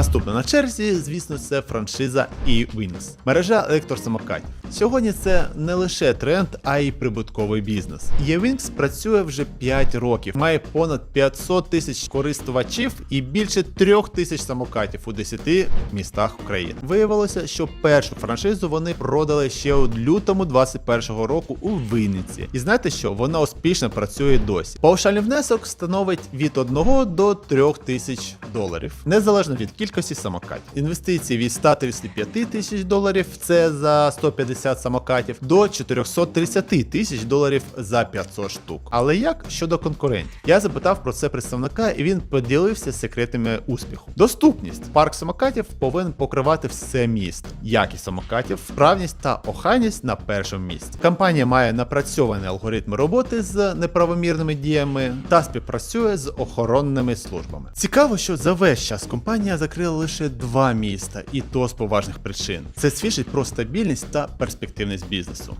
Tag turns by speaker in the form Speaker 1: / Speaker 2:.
Speaker 1: Наступна на черзі, звісно, це франшиза e-Wings. мережа електросамокатів. Сьогодні це не лише тренд, а й прибутковий бізнес. e-Wings працює вже 5 років, має понад 500 тисяч користувачів і більше 3 тисяч самокатів у 10 містах України. Виявилося, що першу франшизу вони продали ще у лютому 21-го року у Винниці. І знаєте що? Вона успішно працює досі. Паушальний внесок становить від 1 до 3 тисяч доларів, незалежно від кількості самокатів. Інвестиції від 135 тисяч доларів це за 150 самокатів до 430 тисяч доларів за 500 штук. Але як щодо конкурентів? Я запитав про це представника, і він поділився секретами успіху. Доступність парк самокатів повинен покривати все місто. Якість самокатів, вправність та охайність на першому місці. Компанія має напрацьовані алгоритми роботи з неправомірними діями та співпрацює з охоронними службами. Цікаво, що за весь час компанія закрила лише два міста, і то з поважних причин. Це свідчить про стабільність та перспективність бізнесу.